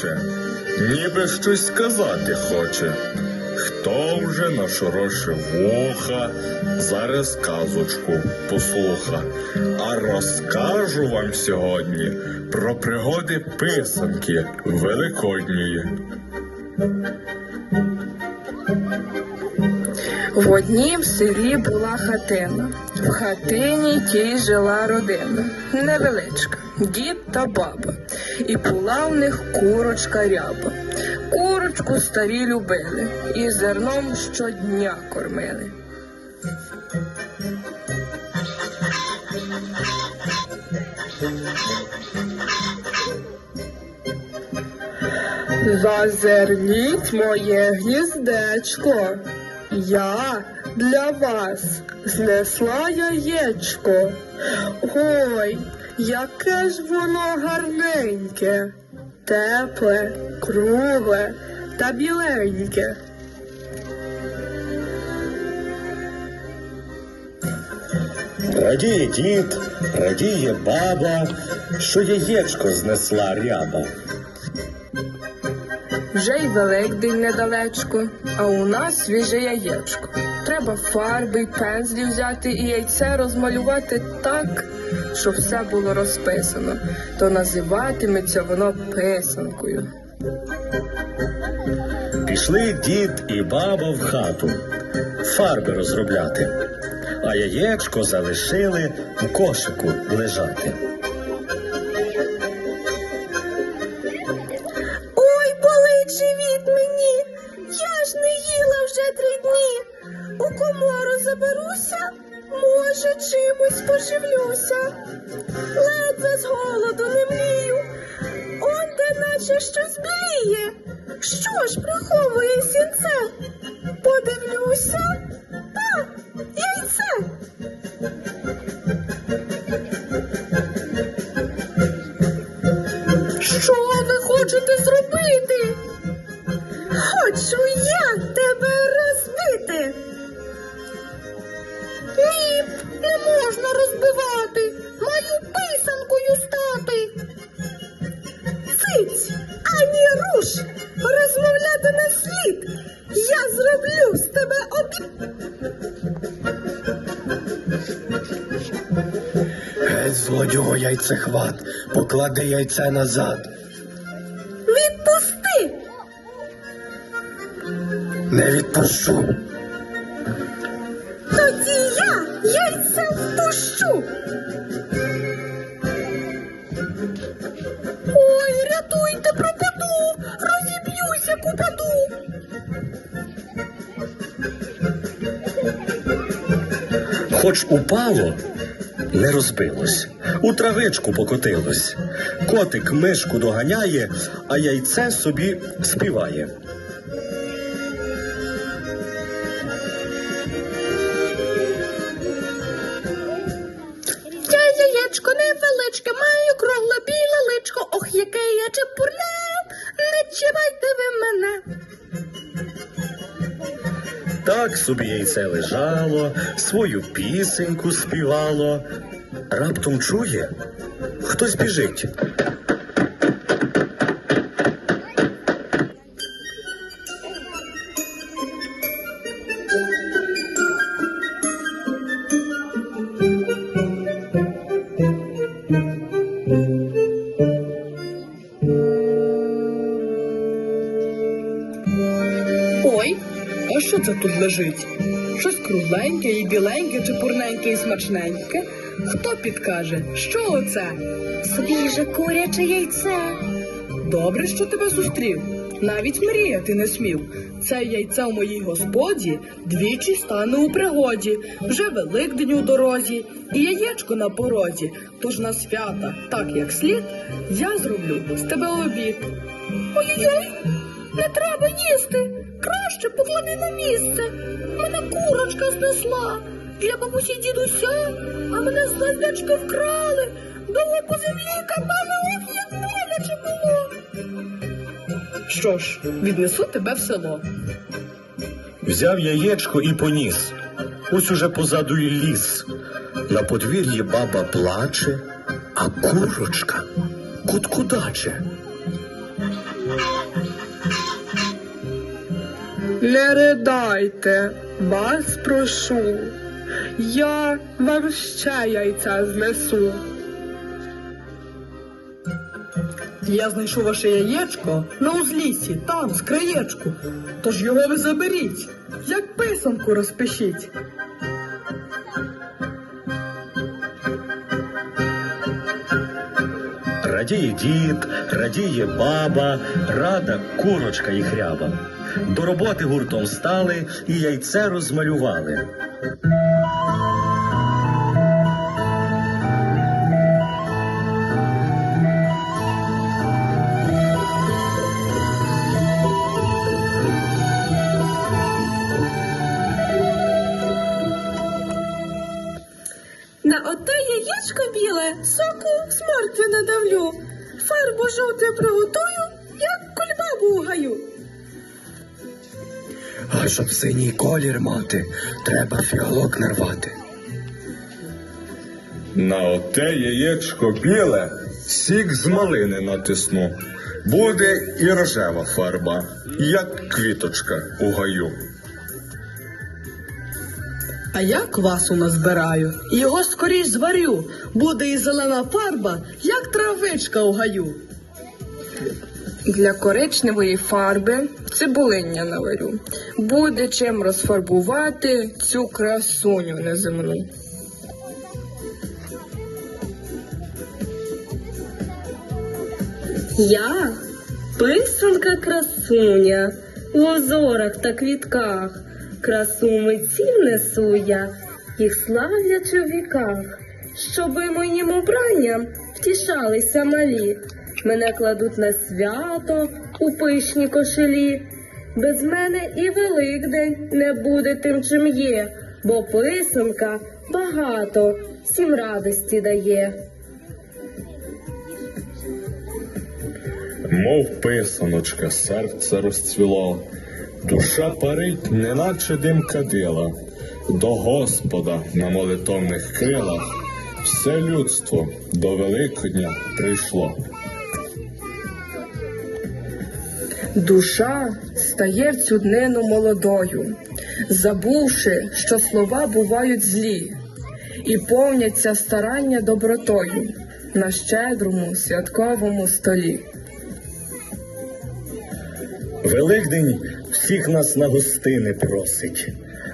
плаче, ніби щось сказати хоче. Хто вже нашорошив вуха, зараз казочку послуха. А розкажу вам сьогодні про пригоди писанки великодньої. В однім селі була хатина. В хатині тій жила родина. Невеличка, дід та баба. І була в них курочка ряба. Курочку старі любили і зерном щодня кормили. Зазирніть моє гніздечко. Я для вас знесла яєчко. Ой, яке ж воно гарненьке, тепле, кругле та біленьке. Радіє дід, радіє баба, що яєчко знесла ряба. Вже й Великдень недалечко, а у нас свіже яєчко. Треба фарби й пензлі взяти і яйце розмалювати так, щоб все було розписано, то називатиметься воно писанкою. Пішли дід і баба в хату фарби розробляти, а яєчко залишили у кошику лежати. Комору заберуся, може, чимось поживлюся. Ледве з голоду не млію. Он де наче щось бліє. Що ж приховує сінце? Подивлюся. Та, яйце. Що ви хочете зробити? Ані руш, розмовляти не слід. Я зроблю з тебе обід. Геть, злодюго яйцехват, поклади яйце назад. Відпусти. Не відпущу. Купаду. Хоч упало, не розбилось, у травичку покотилось. Котик мишку доганяє, а яйце собі співає. Так собі яйце лежало, свою пісеньку співало. Раптом чує, хтось біжить. Ой, лежить? Щось кругленьке і біленьке, чи пурненьке і смачненьке? Хто підкаже, що оце? Свіже куряче яйце. Добре, що тебе зустрів. Навіть мріяти не смів. Це яйце в моїй господі двічі стане у пригоді. Вже великдень у дорозі, і яєчко на порозі. Тож на свята, так як слід, я зроблю з тебе обід. Ой-ой, не треба їсти. Краще поклади на місце. Мене курочка знесла. Для бабусі дідуся, а мене з гнездечка вкрали. Довго по землі катали, ох, як боляче було. Що ж, віднесу тебе в село. Взяв яєчко і поніс. Ось уже позаду й ліс. На подвір'ї баба плаче, а курочка куткудаче. Не ридайте, вас прошу. Я вам ще яйця знесу. Я знайшов ваше яєчко на узліссі, там, з краєчку. Тож його ви заберіть, як писанку розпишіть. Радіє дід, радіє баба, рада курочка і хряба. До роботи гуртом стали і яйце розмалювали. На оте яєчко біле соку моркви надавлю. Фарбу жовту приготую, як кульбабу гаю. А щоб синій колір мати, треба фіалок нарвати. На оте яєчко біле сік з малини натисну. Буде і рожева фарба, як квіточка у гаю. А я квасу назбираю, і його скоріш зварю. Буде і зелена фарба, як травичка у гаю. Для коричневої фарби цибулиння наварю. Буде чим розфарбувати цю красуню неземну. Я писанка красуня, в озорах та квітках, красу митців несу я, їх славлячи в віках, щоби моїм обранням втішалися малі. Мене кладуть на свято у пишні кошелі. Без мене і Великдень не буде тим, чим є, бо писанка багато всім радості дає. Мов писаночка, серце розцвіло, душа парить, неначе дим кадила. До Господа на молитовних крилах все людство до Великодня прийшло. Душа стає в цю днину молодою, забувши, що слова бувають злі, і повняться старання добротою на щедрому святковому столі. Великдень всіх нас на гостини просить,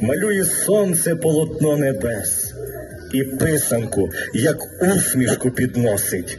малює сонце полотно небес, і писанку, як усмішку підносить.